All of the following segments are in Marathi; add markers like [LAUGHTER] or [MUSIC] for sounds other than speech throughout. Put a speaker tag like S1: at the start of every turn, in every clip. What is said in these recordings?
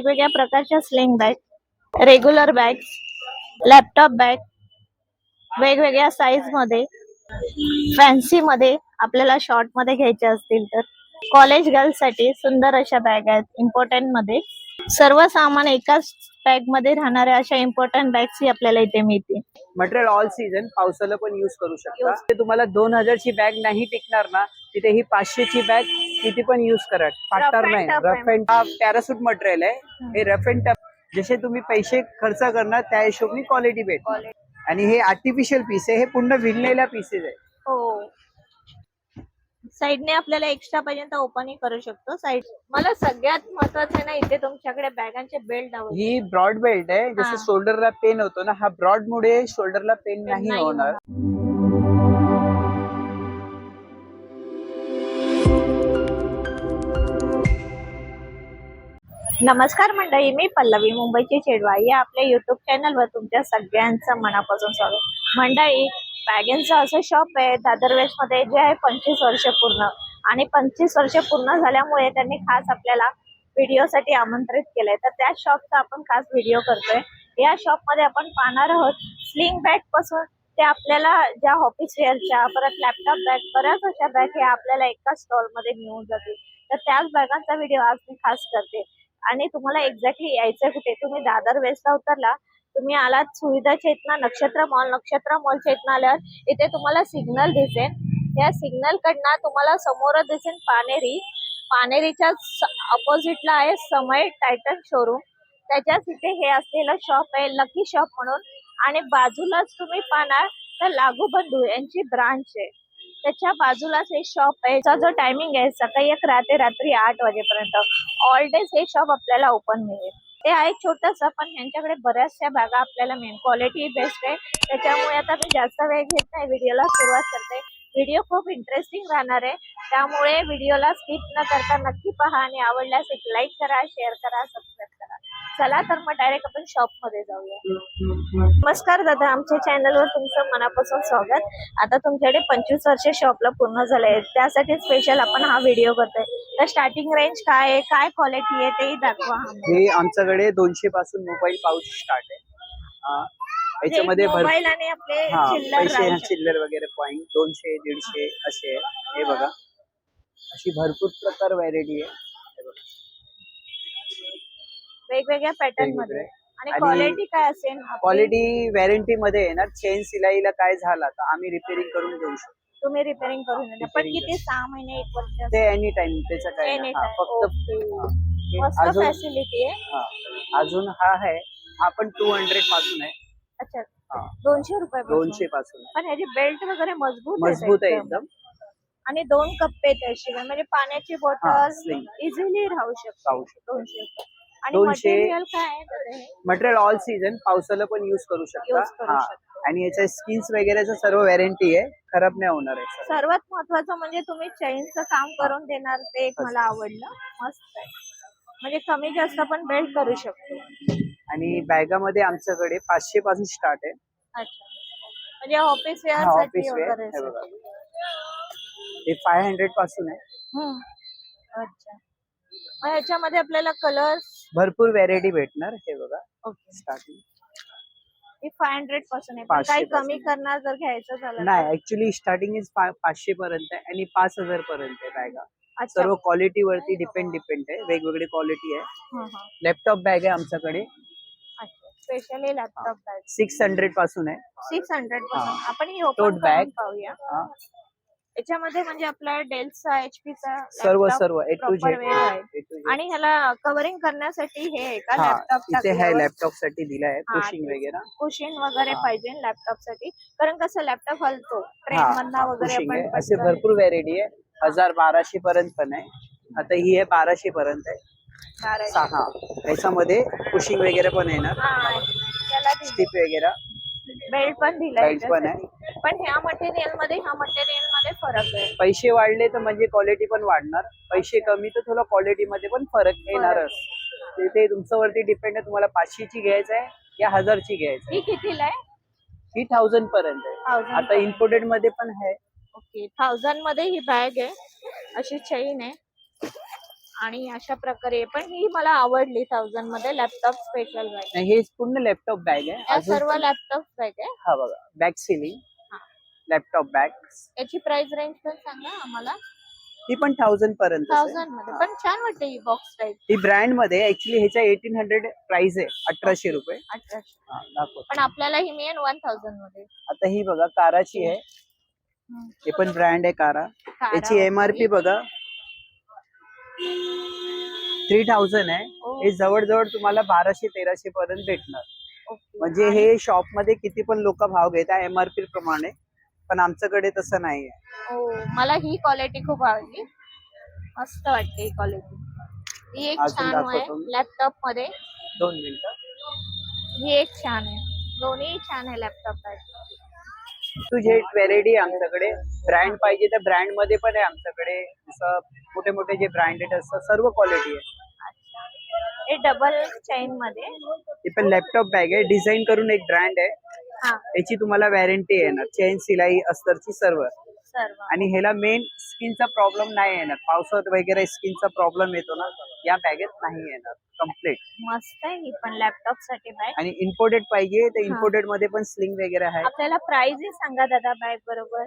S1: वेगवेगळ्या प्रकारच्या sling bag regular bag laptop bag वेगवेगळ्या साईजमध्ये फॅन्सी मध्ये आपल्याला शॉर्टमध्ये घ्यायचे असतील तर. कॉलेज गर्ल्ससाठी सुंदर अशा बॅग आहेत इम्पॉर्टंटमध्ये. सर्व सामान एकाच बॅगमध्ये राहणाऱ्या अशा इम्पॉर्टंट बॅग्स आपल्याला इथे मिळतील.
S2: मटेरियल ऑल सीझन पावसाला पण युज करू शकता. तुम्हाला दोन हजारची बॅग नाही टिकणार ना तिथे ही पाचशेची बॅग किती पण युज करा फाटणार नाही. रफ अँड हा पॅरासूट मटेरियल आहे. हे. रफ अँड टफ जसे तुम्ही पैसे खर्च करणार त्या हिशोबनी क्वालिटी भेट आणि हे आर्टिफिशियल पीस आहे. हे पूर्ण विणलेल्या पीसेस आहे.
S1: हो. साईडने आपल्याला एक्स्ट्रा पर्यंत ओपनही करू शकतो. साईड मला सगळ्यात महत्वाचं आहे ना इथे तुमच्याकडे बॅगांचे बेल्ट
S2: ही ब्रॉड बेल्ट आहे.
S1: हा.
S2: जसं शोल्डरला पेन होतो ना हा ब्रॉड मुळे शोल्डरला पेन नाही
S1: नाही
S2: होणार.
S1: नमस्कार मंडळी मी पल्लवी मुंबईची चेडवा या आपल्या युट्यूब चॅनलवर तुमच्या सगळ्यांचं मनापासून स्वागत. मंडळी बॅगेंचं असं शॉप आहे दादर वेस्टमध्ये जे आहे पंचवीस वर्ष पूर्ण. आणि पंचवीस वर्ष पूर्ण झाल्यामुळे त्यांनी खास आपल्याला व्हिडिओसाठी आमंत्रित केलंय. तर त्या शॉपचा आपण खास व्हिडिओ करतोय. या शॉपमध्ये आपण पाहणार आहोत स्लिंग बॅगपासून ते आपल्याला ज्या ऑफिस वेअरच्या परत लॅपटॉप बॅग बऱ्याच अशा बॅग ह्या आपल्याला एकाच स्टॉलमध्ये मिळून जातील. तर त्याच बॅगांचा व्हिडिओ आज मी खास करते. आणि तुम्हाला एक्झॅक्टली यायचं कुठे? तुम्ही दादर वेस्टला उतरला तुम्ही आलात सुविधा चेतना नक्षत्र मॉल नक्षत्र मॉल इथनं आल्यावर इथे तुम्हाला सिग्नल दिसेल. या सिग्नल कडनं तुम्हाला समोरच दिसेल पानेरी. पानेरीच्या अपोजिटला आहे समय टायटन शोरूम त्याच्याच इथे हे असलेलं शॉप आहे लकी शॉप म्हणून. आणि बाजूलाच तुम्ही पाहणार तर लागू बंधू यांची ब्रांच आहे. त्याच्या बाजूलाच हे शॉप आहे. याचा जो टायमिंग आहे सकाळी एक ते रात्री आठ वाजेपर्यंत. ऑल डेज हे शॉप आपल्याला ओपन मिळेल. ते आहे छोटस पण यांच्याकडे बऱ्याचशा भागा आपल्याला मिळेल. क्वालिटी बेस्ट आहे. त्याच्यामुळे आता मी जास्त वेळ घेत नाही. व्हिडिओला सुरुवात करते. व्हिडिओ खूप इंटरेस्टिंग राहणार आहे. त्यामुळे व्हिडिओला स्किप न करता नक्की पहा आणि आवडल्यास एक लाईक करा शेअर करा सबस्क्राईब करा. चला तर मग डायरेक्ट आपण शॉपमध्ये जाऊया. नमस्कार दादा आमच्या चॅनलवर तुमचं मनापासून स्वागत. आता तुमच्याकडे पंचवीस वर्ष शॉपला पूर्ण झालंय. त्यासाठी स्पेशल आपण हा व्हिडिओ करतोय. तर स्टार्टिंग रेंज काय आहे? काय क्वालिटी आहे? तेही दाखवा.
S2: हे आमच्याकडे दोनशे पासून मोबाईल पाऊच स्टार्ट आहे. याच्यामध्ये भरपूर हा
S1: चिल्लर
S2: पैसे. चिल्लर वगैरे पॉइंट दोनशे दीडशे असे आहे. हे बघा. अशी भरपूर प्रकार व्हॅरायटी आहे. हे बघा.
S1: वेगवेगळ्या पॅटर्न. मध्ये. आणि क्वालिटी काय असेल?
S2: क्वालिटी वॅरंटी मध्ये येणार चेन सिलाईला काय झाला तर आम्ही रिपेअरिंग करून देऊ शकतो.
S1: तुम्ही रिपेअरिंग करून पण किती? सहा महिने एक वर्ष
S2: ते एनी टाइम त्याचं काय नाही. हा, फक्त
S1: मस्त
S2: अजून
S1: फॅसिलिटी आहे.
S2: हा. अजून हा आहे. हा पण टू हंड्रेडपासून आहे.
S1: अच्छा
S2: हा.
S1: दोनशे रुपये
S2: दोनशे पासून आहे.
S1: पण ह्याची बेल्ट वगैरे मजबूत
S2: मजबूत आहे
S1: एकदम. आणि दोन कप्पे त्याशिवाय म्हणजे पाण्याची
S2: हा,
S1: बॉटल. इझिली राहू शकते
S2: राहू शकते.
S1: दोनशे रुपये. आणि
S2: दोनशे-
S1: मटेरियल काय आहे दादा हे?
S2: मटेरियल ऑल सीझन पावसाला पण युज करू शकता
S1: Use करू
S2: हा
S1: शकतो.
S2: आणि याच्या स्किन्स वगैरेचं सर्व वॅरंटी आहे खराब नाही होणार आहे सर्व.
S1: सर्वात महत्वाचं म्हणजे तुम्ही चैनचं काम करून देणार ते एक मला आवडलं मस्त आहे म्हणजे कमी जास्त पण बेल्ट करू शकतो
S2: आणि बॅगामध्ये आमच्याकडे पाचशे पासून स्टार्ट आहे.
S1: अच्छा. म्हणजे ऑफिस वेअर
S2: हा
S1: साठी
S2: ऑफिस वेअर
S1: वगैरे
S2: बघा.
S1: साठी.
S2: फाय हंड्रेडपासून आहे.
S1: हम्म. अच्छा. मग ह्याच्यामध्ये आपल्याला कलर्स
S2: भरपूर व्हॅरायटी भेटणार हे बघा.
S1: ओके.
S2: स्टार्टिंग
S1: फाय हंड्रेडपासून आहे. पण
S2: 500
S1: काही
S2: पासून.
S1: कमी करणार जर घ्यायचं झालं
S2: नाही? ऍक्च्युली स्टार्टिंग इज पाचशे पर्यंत आहे आणि पाच हजार पर्यंत आहे बॅगा.
S1: अच्छा.
S2: सर्व क्वालिटी वरती डिपेंड डिपेंड आहे. वेगवेगळी क्वालिटी आहे.
S1: हा, हा.
S2: लॅपटॉप बॅग आहे आमच्याकडे.
S1: स्पेशली लॅपटॉप बॅग
S2: सिक्स हंड्रेडपासून आहे.
S1: सिक्स
S2: हंड्रेडपासून.
S1: आपण ही ओपन
S2: Tote bag.
S1: पाहूया.
S2: हा.
S1: याच्यामध्ये म्हणजे आपला डेलचा एचपीचा
S2: सर्व सर्व ए टू झेड.
S1: आणि ह्याला कव्हरिंग करण्यासाठी हे आहे का
S2: हा
S1: लॅपटॉप
S2: इथे लॅपटॉपसाठी दिलाय.
S1: हा,
S2: पुशिंग
S1: तेच.
S2: वगैरे.
S1: कुशिन वगैरे
S2: हा.
S1: पाहिजे लॅपटॉपसाठी कारण कसं लॅपटॉप हलतो. ट्रेन वगैरे
S2: आहे. असे भरपूर व्हॅरायटी आहे. हजार बाराशे पर्यंत पण आहे. आता ही आहे बाराशे पर्यंत आहे. सहा. याच्यामध्ये पुशिंग वगैरे पण येणार स्टिप वगैरे.
S1: बेल्ट पण दिलाय
S2: Belt पण
S1: याच्यासाठी. पण ह्या मटेरियलमध्ये ह्या मटेरियलमध्ये फरक आहे.
S2: पैसे वाढले तर म्हणजे क्वालिटी पण वाढणार. पैसे कमी तर थोडं क्वालिटी मध्ये पण फरक येणारच. ते- ते तुमच्यावरती डिपेंड आहे. तुम्हाला पाचशेची घ्यायचं आहे या हजारची घ्यायचं
S1: ही कितीला आहे?
S2: आहे ही थाउजंड पर्यंत आहे. आता इम्पोर्टेडमध्ये पण आहे.
S1: ओके थाउजंडमध्ये ही बॅग आहे. अशी चेन आहे. आणि अशा प्रकारे पण ही मला आवडली थाउजंडमध्ये लॅपटॉप स्पेशल बॅग
S2: हे पूर्ण लॅपटॉप बॅग आहे.
S1: सर्व लॅपटॉप बॅग आहे.
S2: हा बघा बॅग सिलिंग
S1: हा.
S2: लॅपटॉप बॅग
S1: याची प्राइस रेंज पण सांगा आम्हाला.
S2: ती पण थाउजंड पर्यंत
S1: थाउजंडमध्ये. पण छान वाटते ही बॉक्स टाईप
S2: ही ब्रँडमध्ये ऍक्च्युली ह्याच्या एटीन हंड्रेड प्राइस आहे अठराशे रुपये.
S1: अठराशे. पण आपल्याला ही मिळेल वन थाउजंडमध्ये.
S2: आता ही बघा काराची आहे. हे पण ब्रँड आहे कारा.
S1: कारा
S2: याची एमआरपी बघा. थ्री थाउजंड आहे.
S1: ओ.
S2: हे जवळजवळ तुम्हाला बाराशे तेराशे पर्यंत भेटणार. म्हणजे हे शॉपमध्ये किती पण लोक भाव घेतात एमआरपी प्रमाणे पण आमच्याकडे तसं नाहीये
S1: हो मला ही क्वालिटी खूप आवडली. मस्त वाटते ही क्वालिटी ही एक छान आहे. लॅपटॉपमध्ये
S2: दोन मिनिटं.
S1: ही एक छान आहे. दोन्ही छान आहे लॅपटॉप
S2: तुझे व्हॅरायटी आहे आमच्याकडे. ब्रँड पाहिजे तर ब्रँडमध्ये पण आहे आमच्याकडे. जसं मोठे मोठे जे ब्रँडेड असतात सर्व क्वालिटी आहे.
S1: हे डबल चेन मध्ये.
S2: हे पण लॅपटॉप बॅग आहे. डिझाईन करून एक ब्रँड आहे.
S1: हा.
S2: याची तुम्हाला वॅरंटी येणार चेन सिलाई अस्तरची सर्व.
S1: सर्व.
S2: आणि ह्याला मेन स्किनचा प्रॉब्लेम नाही येणार. पावसात वगैरे स्किनचा प्रॉब्लेम येतो ना या बॅगेत नाही येणार. कंप्लीट
S1: मस्त आहे ही पण लॅपटॉपसाठी बॅग
S2: आणि इम्पोर्टेड पाहिजे. तर इम्पोर्टेडमध्ये पण स्लिंग वगैरे आहे.
S1: आपल्याला प्राइस सांगा दादा बॅग बरोबर.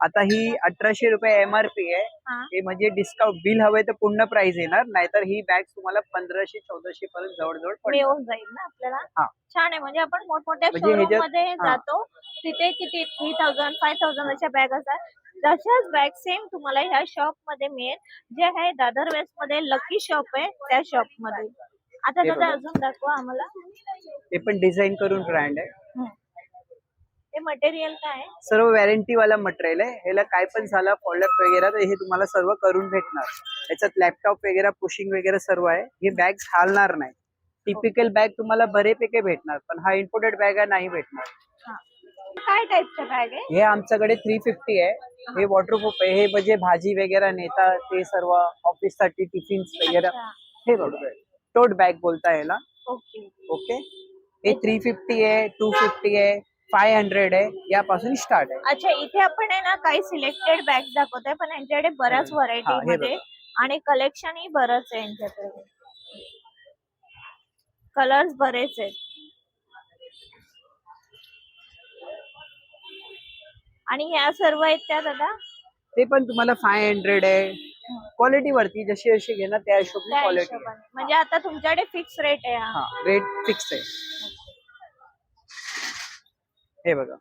S2: आता ही अठराशे रुपये एमआरपी आहे.
S1: हा.
S2: म्हणजे डिस्काउंट बिल हवंय तर पूर्ण प्राइस येणार. नाहीतर ही बॅग तुम्हाला पंधराशे चौदाशे पर्यंत जवळजवळ
S1: मिळून जाईल ना आपल्याला. छान आहे. म्हणजे आपण मोठमोठ्या
S2: म्हणजे शोरूममध्ये.
S1: जातो. तिथे किती? थ्री थाउजंड फाय थाउजंड अशा बॅग असतात. तशाच बॅग सेम तुम्हाला ह्या शॉपमध्ये मिळेल. जे आहे दादर वेस्टमध्ये लकी शॉप आहे त्या शॉपमध्ये. आता दादा. अजून दाखवा आम्हाला.
S2: हे पण डिझाईन करून ब्रँड आहे.
S1: हे मटेरियल काय? आहे
S2: सर्व वॅरंटी वाला मटेरियल आहे. ह्याला काय पण झालं फॉलोअप वगैरे तर हे तुम्हाला सर्व करून भेटणार. याच्यात लॅपटॉप वगैरे पुशिंग वगैरे सर्व आहे. हे बॅग हालणार नाही. टिपिकल बॅग तुम्हाला बरेपैकी भेटणार पण हा इम्पोर्टेड बॅग नाही भेटणार.
S1: हा. काय टाईपच्या बॅग आहे?
S2: हे आमच्याकडे थ्री फिफ्टी आहे. हे वॉटरप्रूफ आहे. हे म्हणजे भाजी वगैरे नेता ते सर्व ऑफिससाठी टिफिन्स वगैरे.
S1: अच्छा.
S2: हे बघा. टोट बॅग बोलता याला
S1: ओके.
S2: ओके? हे थ्री फिफ्टी आहे टू फिफ्टी आहे. फाय हंड्रेड आहे यापासून स्टार्ट आहे.
S1: अच्छा इथे आपण आहे ना काही सिलेक्टेड बॅग दाखवतोय पण यांच्याकडे बऱ्याच व्हरायटी
S2: हे
S1: मध्ये आणि कलेक्शनही बरंच आहे यांच्याकडे. कलर्स बरेच आहेत. आणि ह्या सर्व आहेत त्या दादा?
S2: ते पण तुम्हाला फाय हंड्रेड आहे. क्वालिटी वरती जशी जशी घेणार त्या हिशोबाने क्वालिटी
S1: म्हणजे आता तुमच्याकडे फिक्स रेट आहे हा.
S2: रेट फिक्स आहे. हे बघा.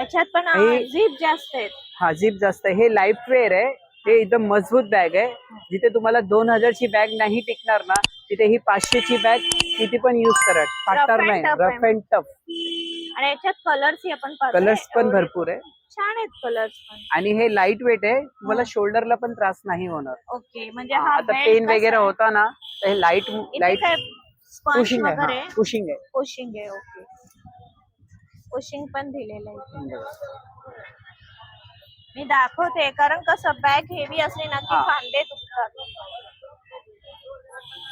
S1: याच्यात पण
S2: हे-
S1: झीप जास्त आहेत.
S2: हा जीप जास्त आहे. हे लाइट वेअर आहे. हे एकदम मजबूत बॅग आहे. जिथे तुम्हाला दोन हजारची बॅग नाही टिकणार ना तिथे ही पाचशेची बॅग किती पण युज करा. फाटणार
S1: and
S2: नाही.
S1: tough आहे.
S2: रफ अँड टफ
S1: आणि याच्यात कलर्स आपण पाहतोय.
S2: कलर्स पण
S1: एवढे
S2: भरपूर आहे.
S1: छान आहेत कलर्स पण.
S2: आणि हे लाइट वेट आहे. तुम्हाला शोल्डरला पण त्रास नाही होणार.
S1: ओके म्हणजे
S2: हा,
S1: हा
S2: आता
S1: belt
S2: पेन
S1: कसा
S2: वगैरे
S1: आहे?
S2: होता ना तर हे लाइट
S1: इथे
S2: लाइट
S1: काय
S2: पुशिंग
S1: वगैरे
S2: आहे पुशिंग आहे.
S1: पुशिंग आहे ओके. पुशिंग पण दिलेलं आहे. मी दाखवते कारण कसं बॅग हेवी असली ना की. खांदे दुखतात.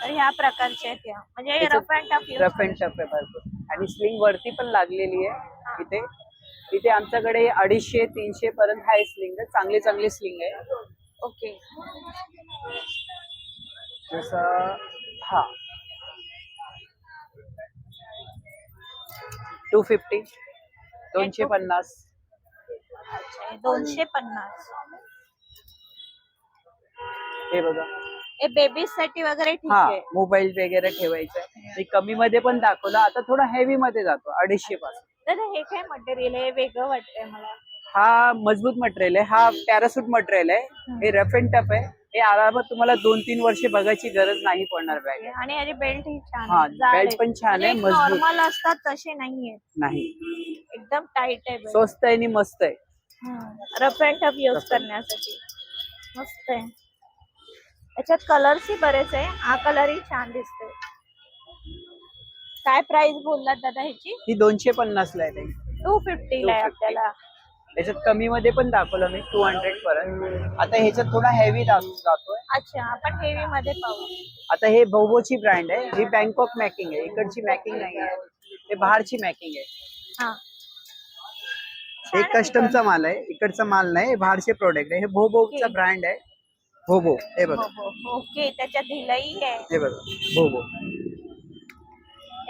S1: तर ह्या प्रकारचे आहेत या. म्हणजे rough and tough
S2: rough and tough आहे भरपूर. आणि स्लिंग वरती पण लागलेली आहे इथे. इथे आमच्याकडे अडीचशे तीनशे पर्यंत हाय स्लिंग आहे चांगली चांगली स्लिंग आहे.
S1: ओके.
S2: जसं हा. टू फिफ्टी दोनशे पन्नास.
S1: अच्छा हे दोनशे पन्नास.
S2: हे बघा.
S1: हे बेबीजसाठी वगैरे ठीक
S2: हा
S1: आहे.
S2: मोबाईल वगैरे ठेवायचं मी कमी मध्ये पण दाखवलं. आता थोडा हेवी मध्ये जातो अडीचशे पासून.
S1: दादा हे काय मटेरियल आहे? वेगळं वाटतंय मला.
S2: हा मजबूत मटेरियल आहे. हा पॅरासूट मटेरियल आहे. हे रफ अँड टफ आहे. हे आरामात तुम्हाला दोन तीन वर्षे बघायची गरज नाही पडणार बॅग.
S1: आणि याची बेल्ट ही छान
S2: हा,
S1: आहे, जाड आहे.
S2: पण छान आहे,
S1: म्हणजे
S2: मजबूत.
S1: नॉर्मल असतात तसे नाहीये
S2: नाही.
S1: एकदम टाईट आहे.
S2: स्वस्त आहे आणि मस्त आहे.
S1: रफ अँड टफ यूज करण्यासाठी. मस्त आहे. याच्यात कलर्सही बरेच आहे. हा कलरही छान दिसतोय. काय प्राइस बोललात दादा ह्याची?
S2: ही दोनशे पन्नास ला आहे
S1: टू फिफ्टी ला आहे
S2: 250.
S1: आपल्याला.
S2: त्याच्यात कमी मध्ये पण दाखवलं मी टू हंड्रेड पर्यंत. आता ह्याच्यात थोडा हेवी जातोय
S1: अच्छा आपण हेवी मध्ये पाहू.
S2: आता हे बोबोची ब्रँड आहे. ही बँकॉक मॅकिंग आहे. इकडची मॅकिंग नाही आहे. हे बाहेरची मॅकिंग आहे.
S1: हा.
S2: कस्टमचा माल आहे. इकडचा माल नाही. हे बाहेरचे प्रोडक्ट आहे. हे भोबोचा. ब्रँड आहे. हो हो बघा.
S1: ओके त्याच्यात धिलाई आहे.
S2: हे बघा. हो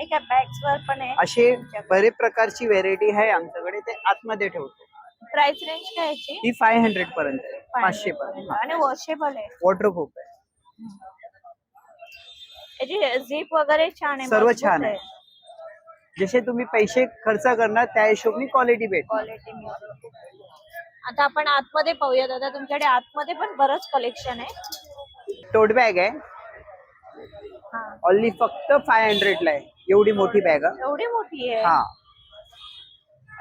S1: एका बॅग्स वर पण आहे.
S2: असे बरेच प्रकारची व्हेरायटी आहे आमच्याकडे. ते आतमध्ये ठेवतो.
S1: प्राइस रेंज काय याची
S2: ही फाय हंड्रेड पर्यंत आहे. पाचशे पर्यंत.
S1: आणि वॉशेबल आहे.
S2: वॉटरप्रूफ आहे.
S1: याची झीप वगैरे छान आहे
S2: सर्व
S1: मजबूत
S2: छान आहे. जसे तुम्ही पैसे खर्च करणार त्या हिशोबने क्वालिटी भेट
S1: क्वालिटी आता आपण आतमध्ये पाहूया दादा तुमच्याकडे आतमध्ये पण बरंच कलेक्शन आहे.
S2: टोट बॅग आहे.
S1: हा.
S2: ऑनली फक्त फाय हंड्रेडला आहे. एवढी मोठी बॅग
S1: एवढी मोठी आहे?
S2: हा.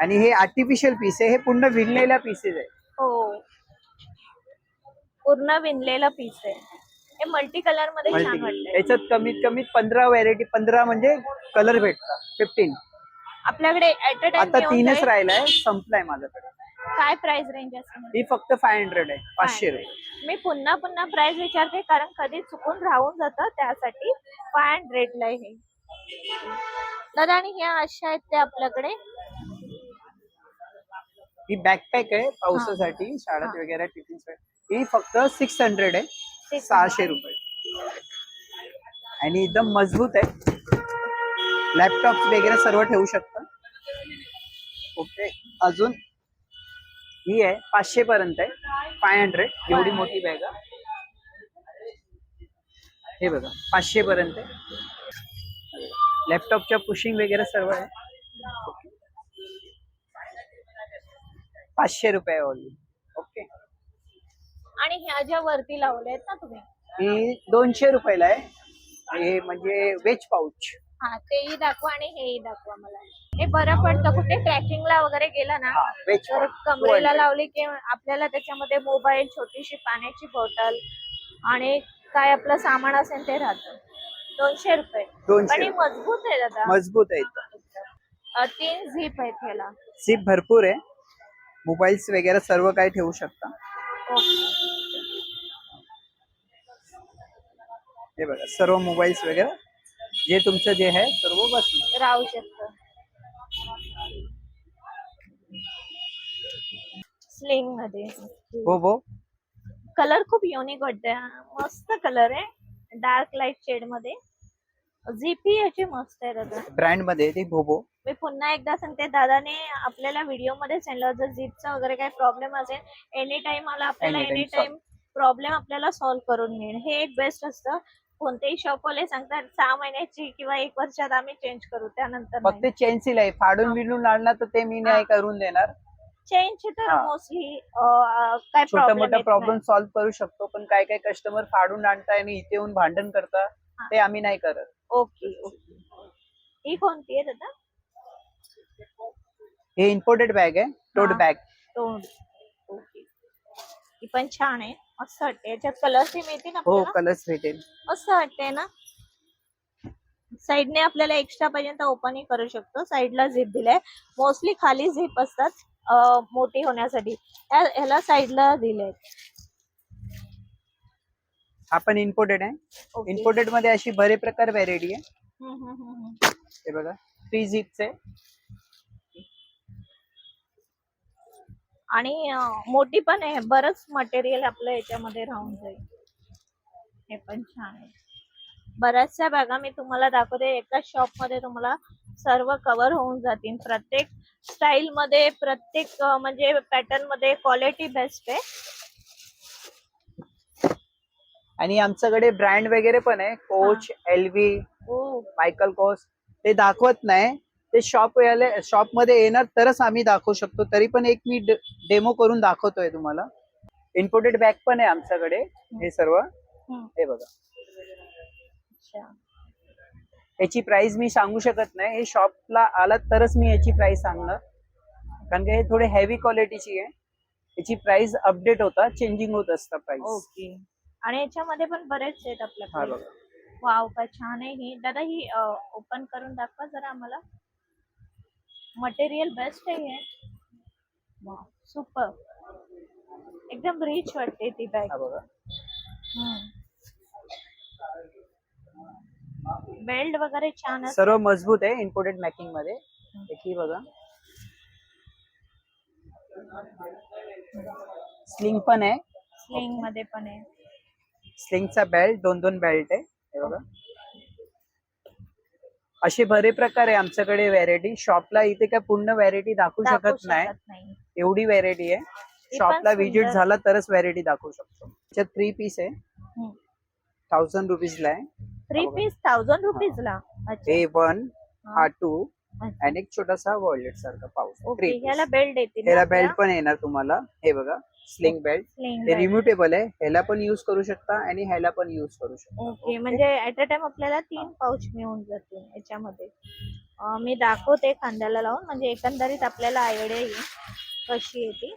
S2: आणि हे आर्टिफिशियल पीस आहे हे पूर्ण विणलेल्या पीसेस आहे.
S1: हो. पूर्ण विणलेला पीस आहे. हे मल्टी कलरमध्ये छान वाटतंय.
S2: याच्यात कमीत कमी पंधरा व्हरायटी पंधरा म्हणजे कलर भेटतात. फिफ्टीन
S1: आपल्याकडे ऍट अ
S2: आता तीनच
S1: टाइम
S2: राहिलाय संपलाय माझ्याकडे.
S1: काय प्राइस रेंज असेल
S2: ही फक्त फाय हंड्रेड आहे पाचशे रुपये
S1: मी पुन्हा पुन्हा प्राइस विचारते कारण कधी चुकून राहून जातं त्यासाठी फाय हंड्रेड ला आहे. हे दादा आणि ह्या अशा आहेत ते आपल्याकडे.
S2: ही बॅकपॅक आहे पावसासाठी शाळेत. वगैरे टिफिन ही फक्त सिक्स हंड्रेड आहे
S1: 600.
S2: सहाशे रुपये. आणि एकदम मजबूत आहे. लॅपटॉप वगैरे सर्व ठेवू शकता. ओके अजून ही आहे पाचशे पर्यंत आहे फाय हंड्रेड एवढी मोठी बॅग आहे. हे बघा पाचशे पर्यंत आहे लॅपटॉपच्या पुशिंग वगैरे सर्व आहे. पाचशे रुपये ओनली ओके
S1: आणि ह्या ज्या वरती लावल्या आहेत ना तुम्ही?
S2: ही दोनशे रुपयाला आहे. हे म्हणजे वेज पाऊच
S1: हा तेही दाखवा आणि हेही दाखवा मला. हे बरं पडतं. कुठे ट्रॅकिंगला वगैरे गेला ना
S2: हा
S1: तर कमरेला लावली की आपल्याला त्याच्यामध्ये मोबाईल छोटीशी पाण्याची बॉटल आणि काय आपलं सामान असेल ते राहतं. दोनशे रुपये.
S2: दोनशे
S1: पण हे मजबूत आहे दादा.
S2: मजबूत आहे.
S1: अ, तीन झीप आहेत ह्याला.
S2: सीप भरपूर आहे. मोबाईल्स वगैरे सर्व काही ठेवू शकता. हे बघा सर्व मोबाईल्स वगैरे. जे तुमचं जे आहे सर्व बसणार.
S1: राहू शकत. स्लिंगमध्ये.
S2: हो हो.
S1: कलर खूप युनिक वाटतंय. मस्त कलर आहे. Dark light शेडमध्ये. झीपी याची मस्त आहे दादा.
S2: ब्रँडमध्ये ती भोबो
S1: मी पुन्हा एकदा सांगते दादाने आपल्याला व्हिडिओमध्ये सांगितलं जर झिपचा वगैरे काही प्रॉब्लेम असेल एनी टाइम मला आपल्याला
S2: Anytime
S1: एनी टाइम प्रॉब्लेम आपल्याला सॉल्व्ह करून मिळेल. हे एक बेस्ट असतं. कोणतेही शॉपवाले सांगतात सहा महिन्याची किंवा एक वर्षात आम्ही चेंज करू त्यानंतर
S2: फक्त चेन्सिल आहे. फाडून बिडून आणला तर ते मी नाही करून देणार.
S1: चेंज तर
S2: हा.
S1: मोस्टली काय
S2: छोटा मोठा प्रॉब्लेम सॉल्व्ह करू शकतो पण काय काय कस्टमर फाडून आणताय आणि इथे येऊन भांडण करता ते आम्ही नाही करत.
S1: Okay okay. ही कोणती आहे दादा?
S2: हे इम्पोर्टेड बॅग आहे टोट
S1: हा.
S2: बॅग
S1: दोन ओके. ही पण छान आहे मस्त वाटते. याच्यात कलर्स मिळतील
S2: हो
S1: आपल्याला?
S2: कलर्स भेटेल.
S1: मस्त वाटते ना? साईडने आपल्याला एक्स्ट्रा पाहिजे तर ओपनही करू शकतो. साईडला झिप दिलाय. मोस्टली खाली झिप असतात अं, मोठी होण्यासाठी. त्या- ह्याला साईडला दिले
S2: आपण इम्पोर्टेड आहे. इम्पोर्टेडमध्ये अशी बरे प्रकार व्हॅरायटी आहे. हे बघा थ्री झिपचे
S1: आणि मोठी पण आहे. बरंच मटेरियल आपलं याच्यामध्ये राहून जाईल. हे पण छान आहे. बऱ्याचशा बॅगा मी तुम्हाला दाखवते. एकाच शॉपमध्ये तुम्हाला सर्व कव्हर होऊन जातील. प्रत्येक स्टाईल मध्ये प्रत्येक म्हणजे पॅटर्नमध्ये क्वालिटी बेस्ट आहे.
S2: आणि आमच्याकडे ब्रँड वगैरे पण आहे कोच एलव्ही
S1: हो.
S2: मायकल कोस ते दाखवत नाही. ते शॉप शॉपमध्ये येणार तरच आम्ही दाखवू शकतो तरी पण एक मी डेमो करून दाखवतोय तुम्हाला. इम्पोर्टेड बॅग पण आहे आमच्याकडे हे सर्व. हे. बघा. याची प्राइस मी सांगू शकत नाही हे शॉपला आलात तरच मी याची प्राइस सांगणार. कारण की हे थोडे हेवी क्वालिटीची आहे. याची प्राइस अपडेट होता चेंजिंग होत असतं प्राइस
S1: ओके आणि याच्यामध्ये पण बरेच आहेत
S2: हा
S1: आपल्याकडे
S2: बघा.
S1: वाव काय छान आहे ही. दादा ही ओपन करून दाखवा जरा आम्हाला. मटेरियल बेस्ट आहे हे. सुपर एकदम रिच वाटते ती बॅग
S2: हा बघा.
S1: बेल्ट वगैरे छान असते.
S2: सर्व मजबूत आहे इम्पोर्टेड मॅकिंगमध्ये. बघा. स्लिंग पण आहे.
S1: स्लिंगमध्ये पण आहे.
S2: स्लिंगचा बेल्ट दोन दोन बेल्ट आहे. हे बघा. असे बरे प्रकार आहे आमच्याकडे व्हॅरायटी शॉपला इथे काय पूर्ण व्हॅरायटी दाखवू शकत नाही. एवढी व्हॅरायटी आहे. शॉपला व्हिजिट. झाला तरच व्हॅरायटी दाखवू शकतो. त्याच्यात थ्री पीस आहे. थाउजंड रुपीजला आहे.
S1: थ्री पीस थाउजंड रुपीजला अच्छा.
S2: हे वन हा. टू. आणि एक छोटासा वॉलेट सारखा पाऊस.
S1: ओके ह्याला बेल्ट येतील
S2: ह्याला बेल्ट पण येणार तुम्हाला. हे बघा स्लिंग बेल्ट हे रिम्युटेबल आहे. ह्याला पण युज करू शकता आणि ह्याला पण युज करू शकता.
S1: ओके म्हणजे ऍट अ टाइम आपल्याला तीन पाऊच मिळून जातील याच्यामध्ये. अं, मी दाखवते खांद्याला लावून. म्हणजे एकंदरीत आपल्याला आयडिया येईल कशी आहे ती.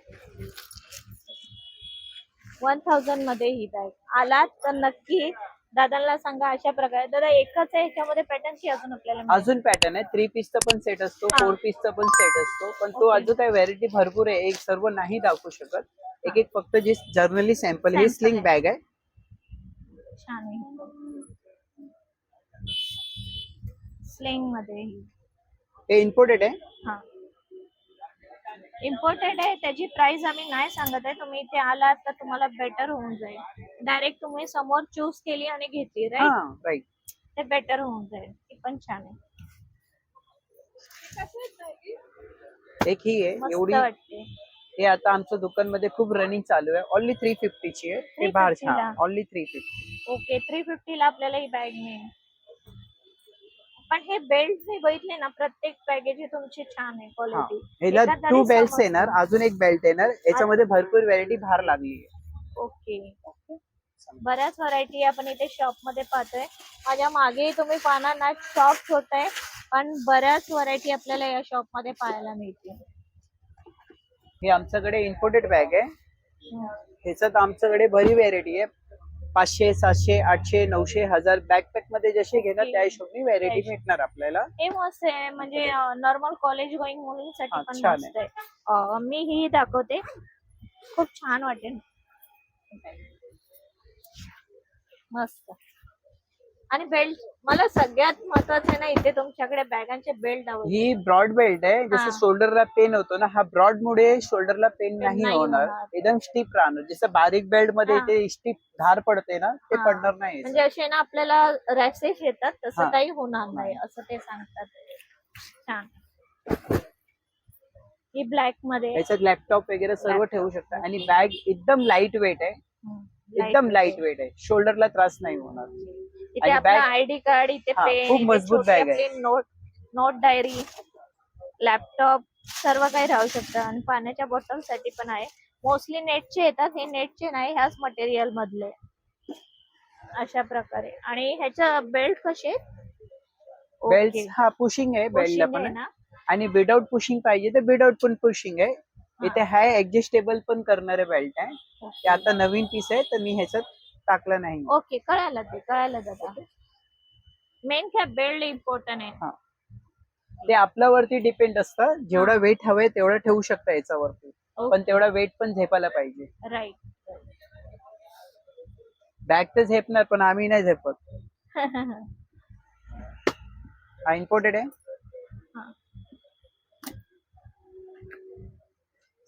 S1: वन थाउजंडमध्ये ही बॅग आलात तर नक्की दादांना सांगा अशा प्रकारे. दादा एकच आहे याच्यामध्ये पॅटर्न की अजून आपल्याला?
S2: अजून पॅटर्न आहे. थ्री पीसचा पण सेट असतो
S1: हा.
S2: फोर पीसचा पण सेट असतो. पण तो
S1: Okay.
S2: अजून काही व्हॅरायटी भरपूर आहे. एक सर्व नाही दाखवू शकत. एक एक फक्त जे जर्नली सॅम्पल हे
S1: Sample
S2: स्लिंग
S1: आहे.
S2: बॅग आहे
S1: छान आहे. स्लिंगमध्ये. ही
S2: हे इम्पोर्टेड आहे?
S1: हा. इम्पोर्टेड आहे. त्याची प्राइस आम्ही नाही सांगत आहे. तुम्ही इथे आलात तर तुम्हाला बेटर होऊन जाईल. डायरेक्ट तुम्ही समोर चूज केली आणि घेतली
S2: हा
S1: राईट
S2: राईट
S1: ते बेटर होऊन जाईल. ती पण छान आहे.
S2: एक ही आहे एवढी
S1: वाटते.
S2: हे आता आमच्या दुकानमध्ये खूप रनिंग चालू आहे. ओनली थ्री फिफ्टीची आहे. हे बाहेर
S1: 350 ला.
S2: Only three fifty
S1: okay three फिफ्टीला आपल्याला ही बॅग मिळेल. पण हे बेल्ट मी बघितले ना प्रत्येक बॅगेची तुमची छान आहे क्वालिटी
S2: ह्याला टू बेल्ट येणार अजून एक बेल्ट येणार. याच्यामध्ये भरपूर व्हॅरायटी बाहेर लागली आहे.
S1: ओके बऱ्याच व्हरायटी आपण इथे शॉपमध्ये पाहतोय. माझ्या मागे तुम्ही पाहणार ना शॉप छोट आहे पण बऱ्याच व्हरायटी आपल्याला या शॉपमध्ये पाहायला मिळतील.
S2: हे आमच्याकडे इम्पोर्टेड बॅग आहे. ह्याच्यात आमच्याकडे बरी व्हॅरायटी आहे. पाचशे सातशे आठशे नऊशे हजार बॅकपॅकमध्ये जसे घेणार त्या हिशोबने व्हॅरायटी भेटणार आपल्याला.
S1: हे मस्त आहे. म्हणजे नॉर्मल कॉलेज गोईंग मुलींसाठी पण
S2: छान
S1: आहे. मी ही दाखवते. खूप छान वाटेल. मस्त आणि बेल्ट मला सगळ्यात महत्वाचं आहे ना इथे तुमच्याकडे बॅगांचे बेल्ट आवडते
S2: ही ब्रॉड बेल्ट आहे. जसं शोल्डरला पेन होतो ना हा ब्रॉड मुळे शोल्डरला पेन नाही
S1: नाही
S2: होणार
S1: होणार.
S2: एकदम स्टीप राहणार जसं बारीक बेल्टमध्ये
S1: हा.
S2: ते स्टीप धार पडते ना ते
S1: हा.
S2: पडणार नाही
S1: म्हणजे असे ना आपल्याला रॅसेस येतात तसं
S2: हा.
S1: काही होणार नाही असं ते सांगतात छान ही ब्लॅकमध्ये
S2: याच्यात लॅपटॉप वगैरे सर्व. ठेवू शकता आणि बॅग एकदम लाइट वेट आहे
S1: हम्म,
S2: एकदम
S1: लाइट.
S2: वेट आहे. शोल्डरला त्रास नाही होणार.
S1: इथे
S2: आणि
S1: आपला आयडी कार्ड इथे
S2: हा,
S1: पेन
S2: खूप मजबूत bag आहे.
S1: नोट नोट डायरी लॅपटॉप सर्व काही राहू शकतं. आणि पाण्याच्या बॉटलसाठी पण आहे. मोस्टली नेटचे येतात. हे नेटचे नाही ह्याच मटेरियल मधले. अशा प्रकारे. आणि ह्याच्या बेल्ट कसे
S2: बेल्ट हा पुशिंग आहे बेल्टला पण. आणि विदाउट पुशिंग पाहिजे तर विदाउट पण पुशिंग आहे. इथे हाय ऍडजस्टेबल पण करणारे बेल्ट आहे. ते आता नवीन पीस आहे तर मी ह्याच्यात टाकलं नाही.
S1: ओके कळालं ते कळालं दादा. मेन काय बेल्ट इम्पॉर्टंट आहे.
S2: हा. ते आपल्यावरती डिपेंड असतं. जेवढा वेट हवंय तेवढं ठेवू शकता याच्यावरती. पण तेवढा वेट पण झेपायला पाहिजे.
S1: राईट
S2: बॅग तर झेपणार पण आम्ही नाही झेपत. [LAUGHS] हा इम्पोर्टेड आहे?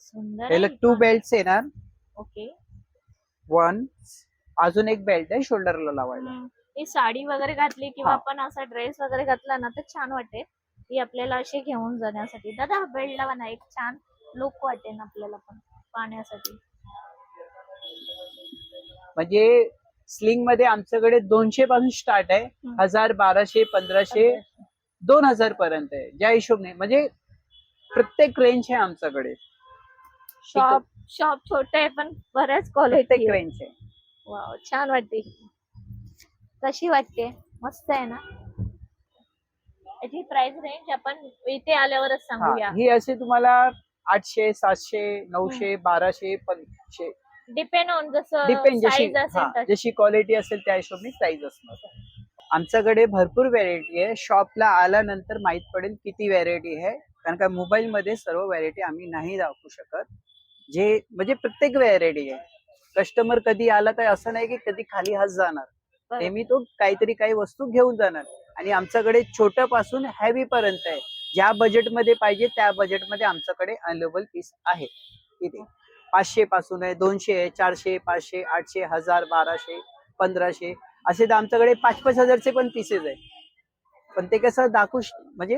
S1: सुंदर
S2: याला टू बेल्ट येणार
S1: ओके.
S2: वन अजून एक बेल्ट आहे शोल्डरला लावायला.
S1: ही साडी वगैरे घातली किंवा
S2: हा.
S1: आपण असा ड्रेस वगैरे घातला ना तर छान वाटेल. ती आपल्याला अशी घेऊन जाण्यासाठी. दादा हा बेल्ट लावा ना एक छान लुक वाटेल आपल्याला पण पाहण्यासाठी.
S2: म्हणजे स्लिंगमध्ये आमच्याकडे दोनशे पासून स्टार्ट आहे.
S1: हम्म.
S2: हजार बाराशे पंधराशे दोन हजार पर्यंत आहे. ज्या हिशोबने म्हणजे प्रत्येक रेंज आहे आमच्याकडे.
S1: शॉप शॉप छोटे आहे पण बऱ्याच क्वालिटी
S2: आहे.
S1: वाव छान वाटते. कशी वाटते? मस्त आहे ना? याची प्राइस रेंज आपण इथे आल्यावरच सांगूया.
S2: हा, अशी तुम्हाला आठशे सातशे नऊशे बाराशे पंचशे.
S1: डिपेंड ऑन जसं
S2: डिपेंड जशी हा. जशी क्वालिटी असेल त्या हिशोबने प्राइस असणार. आमच्याकडे भरपूर व्हॅरायटी आहे. शॉपला आल्यानंतर माहीत पडेल किती व्हॅरायटी आहे. कारण का मोबाईल मध्ये सर्व व्हॅरायटी आम्ही नाही दाखवू शकत. जे म्हणजे प्रत्येक व्हॅरायटी आहे. कस्टमर कधी आला तर असं नाही की कधी खाली हात जाणार. नेहमी तो काहीतरी काही वस्तू घेऊन जाणार. आणि आमच्याकडे छोट्यापासून हॅवी पर्यंत आहे. ज्या बजेटमध्ये पाहिजे त्या बजेटमध्ये आमच्याकडे अवेलेबल पीस आहे. इथे पाचशे पासून आहे दोनशे आहे चारशे पाचशे आठशे हजार बाराशे पंधराशे. असे तर आमच्याकडे पाच पाच हजारचे पण पीसेस आहेत. पण ते कसं दाखवू म्हणजे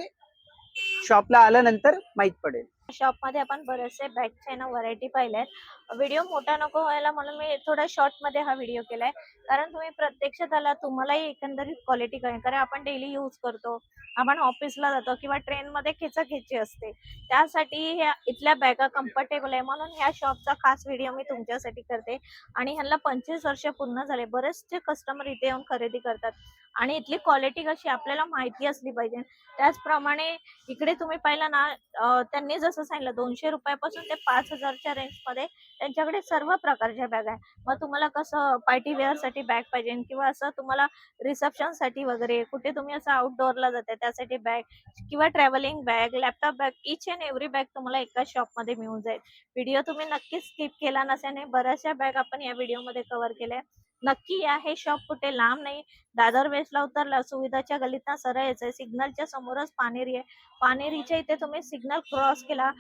S2: शॉपला आल्यानंतर माहीत पडेल.
S1: शॉपमध्ये आपण बरेचसे बॅगचे ना व्हरायटी पाहिल्यात व्हिडिओ मोठा नको व्हायला म्हणून मी थोडा शॉर्टमध्ये हा व्हिडिओ केला आहे कारण तुम्ही प्रत्यक्षात आला तुम्हालाही एकंदरीत क्वालिटी कळेल. कारण आपण डेली यूज करतो आपण ऑफिसला जातो किंवा ट्रेन मध्ये खेचाखेची असते. त्यासाठी ह्या इथल्या बॅगा कम्फर्टेबल आहे. म्हणून ह्या शॉपचा खास व्हिडिओ मी तुमच्यासाठी करते. आणि ह्यांना पंचवीस वर्ष पूर्ण झाले. बरेचसे कस्टमर इथे येऊन खरेदी करतात. आणि इथली क्वालिटी कशी आपल्याला माहिती असली पाहिजे. त्याचप्रमाणे इकडे तुम्ही पाहिलं ना त्यांनी जसं सांगितलं. दोनशे रुपयापासून ते पाच हजारच्या रेंजमध्ये त्यांच्याकडे सर्व प्रकारच्या बॅग आहे मग तुम्हाला कसं पार्टी वेअरसाठी बॅग पाहिजे किंवा असं तुम्हाला रिसेप्शनसाठी वगैरे कुठे तुम्ही असं आउटडोअरला जाते त्यासाठी बॅग किंवा travelling bag laptop bag each and every bag तुम्हाला एकाच शॉपमध्ये मिळून जाईल. व्हिडिओ तुम्ही नक्कीच स्किप केला नसल्याने बऱ्याचशा बॅग आपण या व्हिडिओमध्ये कव्हर केल्या. नक्की या हे शॉप कुठे लांब नाही. दादर वेस्टला उतरला सुविधाच्या गलीतना सरळ यायचंय. सिग्नलच्या समोरच पानेरी आहे. पानेरीच्या इथे तुम्ही सिग्नल क्रॉस केला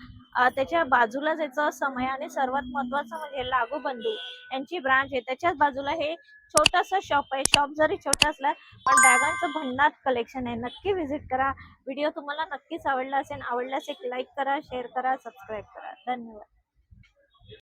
S1: त्याच्या बाजूला जायचं समय आणि सर्वात महत्वाचं म्हणजे लागू बंधू यांची ब्रांच आहे. त्याच्याच बाजूला हे छोटासा शॉप आहे. शॉप जरी छोटा असला पण बॅगांचं भन्नाट कलेक्शन आहे. नक्की व्हिजिट करा. व्हिडिओ तुम्हाला नक्कीच आवडला असेल आवडल्यास एक लाईक करा शेअर करा सबस्क्राईब करा. धन्यवाद.